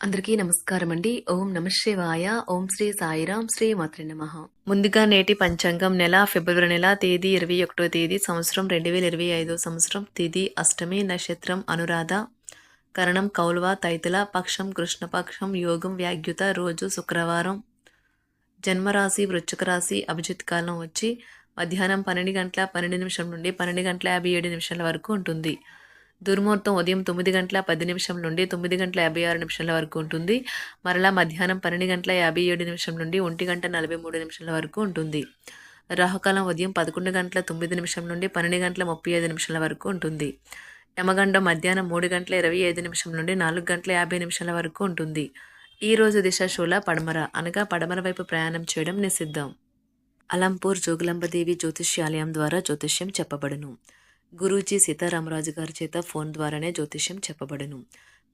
అందరికీ నమస్కారం అండి ఓం నమశివాయ ఓం శ్రీ సాయిరాం శ్రీ మాత్రి నమ. ముందుగా నేటి పంచాంగం నెల ఫిబ్రవరి నెల తేదీ ఇరవై ఒకటో తేదీ సంవత్సరం రెండు వేల ఇరవై ఐదో సంవత్సరం తిథి అష్టమి నక్షత్రం అనురాధ కరణం కౌల్వ తైతుల పక్షం కృష్ణపక్షం యోగం వ్యాగ్యుత రోజు శుక్రవారం జన్మరాశి వృశ్చిక రాశి అభిజిత్ కాలం వచ్చి మధ్యాహ్నం పన్నెండు గంటల పన్నెండు నిమిషం నుండి పన్నెండు గంటల యాభై ఏడు నిమిషాల వరకు ఉంటుంది. దుర్ముహూర్తం ఉదయం తొమ్మిది గంటల పది నిమిషం నుండి తొమ్మిది గంటల యాభై ఆరు నిమిషాల వరకు ఉంటుంది. మరలా మధ్యాహ్నం పన్నెండు గంటల యాభై ఏడు నిమిషం నుండి ఒంటి గంట నలభై మూడు నిమిషాల వరకు ఉంటుంది. రాహుకాలం ఉదయం పదకొండు గంటల తొమ్మిది నిమిషం నుండి పన్నెండు గంటల ముప్పై ఐదు నిమిషాల వరకు ఉంటుంది. యమగండం మధ్యాహ్నం మూడు గంటల ఇరవై ఐదు నిమిషం నుండి నాలుగు గంటల యాభై నిమిషాల వరకు ఉంటుంది. ఈ రోజు దిశ శూల పడమర అనగా పడమర వైపు ప్రయాణం చేయడం నిషిద్ధం. అలంపూర్ జోగులంబదేవి జ్యోతిష్యాలయం ద్వారా జ్యోతిష్యం చెప్పబడును. గురూజీ సీతారామరాజు గారి చేత ఫోన్ ద్వారానే జ్యోతిష్యం చెప్పబడును.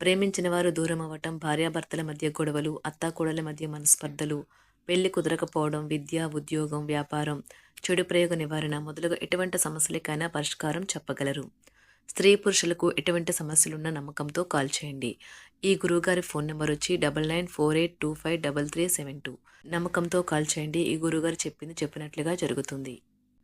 ప్రేమించిన వారు దూరం అవ్వటం భార్యాభర్తల మధ్య గొడవలు అత్తాకోడల మధ్య మనస్పర్ధలు పెళ్ళి కుదరకపోవడం విద్య ఉద్యోగం వ్యాపారం చెడు ప్రయోగ నివారణ మొదలుగా ఎటువంటి సమస్యలకైనా పరిష్కారం చెప్పగలరు. స్త్రీ పురుషులకు ఎటువంటి సమస్యలున్న నమ్మకంతో కాల్ చేయండి. ఈ గురువుగారి ఫోన్ నెంబర్ వచ్చి double nine four eight two five double three seven two. నమ్మకంతో కాల్ చేయండి. ఈ గురువుగారు చెప్పింది చెప్పినట్లుగా జరుగుతుంది.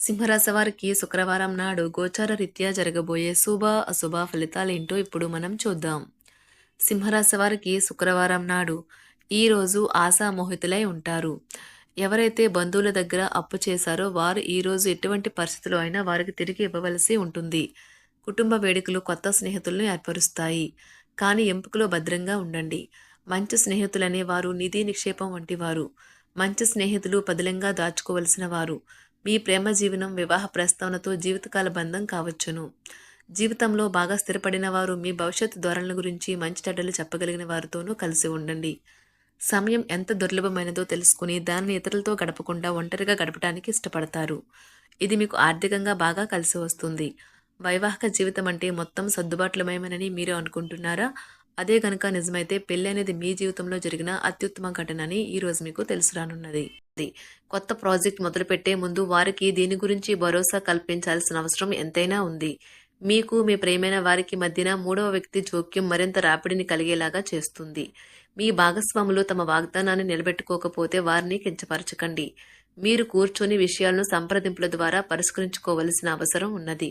సింహరాశి వారికి శుక్రవారం నాడు గోచార రీత్యా జరగబోయే శుభ అశుభ ఫలితాలేంటో ఇప్పుడు మనం చూద్దాం. సింహరాశి వారికి శుక్రవారం నాడు ఈరోజు ఆశామోహితులై ఉంటారు. ఎవరైతే బంధువుల దగ్గర అప్పు చేశారో వారు ఈరోజు ఎటువంటి పరిస్థితులు అయినా వారికి తిరిగి ఇవ్వవలసి ఉంటుంది. కుటుంబ వేడుకలు కొత్త స్నేహితులను ఏర్పరుస్తాయి. కానీ ఎంపికలో భద్రంగా ఉండండి. మంచి స్నేహితులనే వారు నిధి నిక్షేపం వంటి వారు. మంచి స్నేహితులు పదిలంగా దాచుకోవలసిన వారు. మీ ప్రేమ జీవనం వివాహ ప్రస్తావనతో జీవితకాల బంధం కావచ్చును. జీవితంలో బాగా స్థిరపడిన వారు మీ భవిష్యత్తు ధోరణుల గురించి మంచి చెడ్డలు చెప్పగలిగిన వారితోనూ కలిసి ఉండండి. సమయం ఎంత దుర్లభమైనదో తెలుసుకుని దానిని ఇతరులతో గడపకుండా ఒంటరిగా గడపడానికి ఇష్టపడతారు. ఇది మీకు ఆర్థికంగా బాగా కలిసి వస్తుంది. వైవాహిక జీవితం అంటే మొత్తం సర్దుబాట్లమయమని మీరు అనుకుంటున్నారా? అదే కనుక నిజమైతే పెళ్ళి అనేది మీ జీవితంలో జరిగిన అత్యుత్తమ ఘటన అని ఈరోజు మీకు తెలుసు రానున్నది. కొత్త ప్రాజెక్ట్ మొదలుపెట్టే ముందు వారికి దీని గురించి భరోసా కల్పించాల్సిన అవసరం ఎంతైనా ఉంది. మీకు మీ ప్రేమైన వారికి మధ్యన మూడవ వ్యక్తి జోక్యం మరింత రాపిడిని కలిగేలాగా చేస్తుంది. మీ భాగస్వాములు తమ వాగ్దానాన్ని నిలబెట్టుకోకపోతే వారిని కించపరచకండి. మీరు కూర్చొని విషయాలను సంప్రదింపుల ద్వారా పరిష్కరించుకోవలసిన అవసరం ఉన్నది.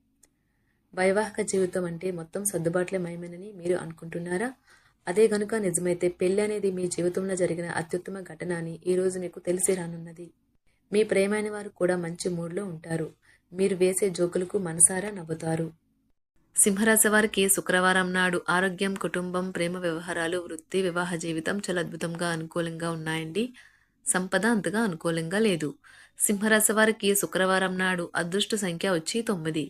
వైవాహిక జీవితం అంటే మొత్తం సర్దుబాట్లే మయమేనని మీరు అనుకుంటున్నారా? అదే గనుక నిజమైతే పెళ్ళి అనేది మీ జీవితంలో జరిగిన అత్యుత్తమ ఘటన అని ఈరోజు మీకు తెలిసి రానున్నది. మీ ప్రేమైన వారు కూడా మంచి మూడ్లో ఉంటారు. మీరు వేసే జోకులకు మనసారా నవ్వుతారు. సింహరాశి వారికి శుక్రవారం నాడు ఆరోగ్యం కుటుంబం ప్రేమ వ్యవహారాలు వృత్తి వివాహ జీవితం చాలా అద్భుతంగా అనుకూలంగా ఉన్నాయండి. సంపద అంతగా అనుకూలంగా లేదు. సింహరాశి వారికి శుక్రవారం నాడు అదృష్ట సంఖ్య వచ్చి తొమ్మిది.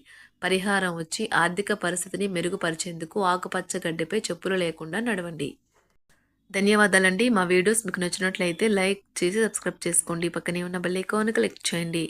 పరిహారం వచ్చి ఆర్థిక పరిస్థితిని మెరుగుపరిచేందుకు ఆకుపచ్చ గడ్డిపై చెప్పులు లేకుండా నడవండి. ధన్యవాదాలండి. మా వీడియోస్ మీకు నచ్చినట్లయితే లైక్ చేసి సబ్స్క్రైబ్ చేసుకోండి. పక్కనే ఉన్న బెల్ ఐకాన్ క్లిక్ చేయండి.